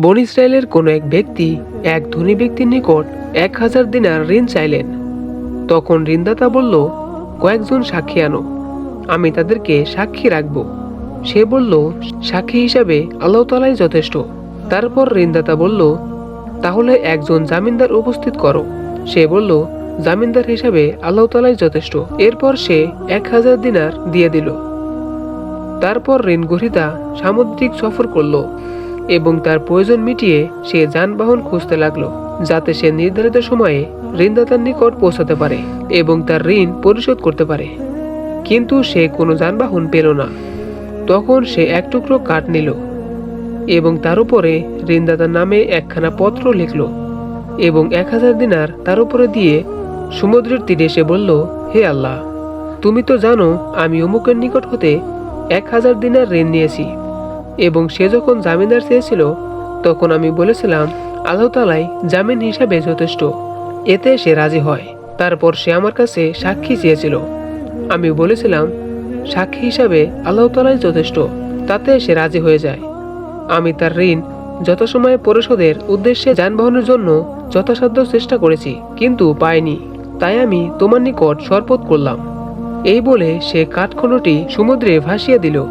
বন ইসরায়েলের কোনো এক ব্যক্তি, এক ধনী ব্যক্তির নিকট এক হাজার দিনার ঋণ চাইলেন। তখন ঋণদাতা বলল, কয়েকজন সাক্ষী আনো, আমি তাদেরকে সাক্ষী রাখব। সে বলল, সাক্ষী হিসাবে আল্লাহ তালাই যথেষ্ট। তারপর ঋণদাতা বলল, তাহলে একজন জামিনদার উপস্থিত করো। সে বলল, জামিনদার হিসাবে আল্লাহ তালাই যথেষ্ট। এরপর সে এক হাজার দিনার দিয়ে দিল। তারপর ঋণগ্রহীতা সামুদ্রিক সফর করল। এবং তার প্রয়োজন মিটিয়ে সে যানবাহন খুঁজতে লাগল, যাতে সে নির্ধারিত সময়ে ঋণদাতার নিকট পৌঁছাতে পারে এবং তার ঋণ পরিশোধ করতে পারে। কিন্তু সে কোনো যানবাহন পেল না। তখন সে এক টুকরো কাঠ নিল এবং তার উপরে ঋণদাতার নামে একখানা পত্র লিখল এবং এক হাজার দিনার তার উপরে দিয়ে সমুদ্রের তীরে এসে বলল, হে আল্লাহ, তুমি তো জানো আমি অমুকের নিকট হতে এক হাজার দিনার ঋণ নিয়েছি। এবং সে যখন জামিনদার চেয়েছিল, তখন আমি বলেছিলাম, আল্লাহ তালাই জামিন হিসাবে যথেষ্ট। এতে সে রাজি হয়। তারপর সে আমার কাছে সাক্ষী চেয়েছিল। আমি বলেছিলাম, সাক্ষী হিসাবে আল্লাহ তালাই যথেষ্ট, তাতে সে রাজি হয়ে যায়। আমি তার ঋণ যথাসময়ে পরিশোধের উদ্দেশ্যে যানবাহনের জন্য যথাসাধ্য চেষ্টা করেছি, কিন্তু পাইনি। তাই আমি তোমার নিকট শরপথ করলাম। এই বলে সে কাঠখণ্ডটি সমুদ্রে ভাসিয়ে দিল।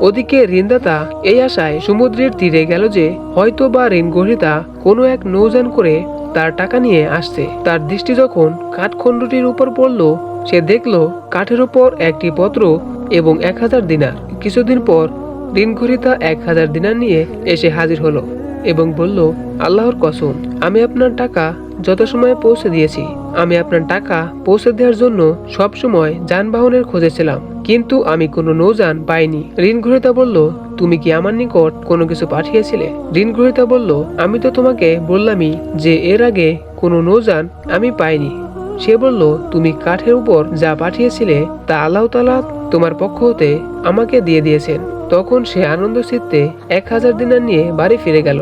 ওদিকে ঋণদাতা এই আশায় সমুদ্রের তীরে গেল যে হয়তো বা ঋণগ্রহীতা কোনো এক নৌযান করে তার টাকা নিয়ে আসছে। তার দৃষ্টি যখন কাঠখণ্ডটির উপর পড়ল, সে দেখল কাঠের উপর একটি পত্র এবং এক হাজার দিনার। কিছুদিন পর ঋণগ্রহীতা এক হাজার দিনার নিয়ে এসে হাজির হলো এবং বলল, আল্লাহর কসম, আমি আপনার টাকা যত যথাসময়ে পৌঁছে দিয়েছি। আমি আপনার টাকা পৌঁছে দেওয়ার জন্য সবসময় যানবাহনের খোঁজেছিলাম কিন্তু আমি কোনো নৌযান পাইনি। ঋণ ঋণগ্রহীতা বলল, তুমি কি আমার নিকট কোনো কিছু পাঠিয়েছিলে? ঋণ ঋণগ্রহীতা বলল, আমি তো তোমাকে বললামই যে এর আগে কোনো নৌযান আমি পাইনি। সে বলল, তুমি কাঠের উপর যা পাঠিয়েছিলে তা আল্লাহ তালা তোমার পক্ষ হতে আমাকে দিয়ে দিয়েছেন। তখন সে আনন্দ চিত্তে এক হাজার দিনার নিয়ে বাড়ি ফিরে গেল।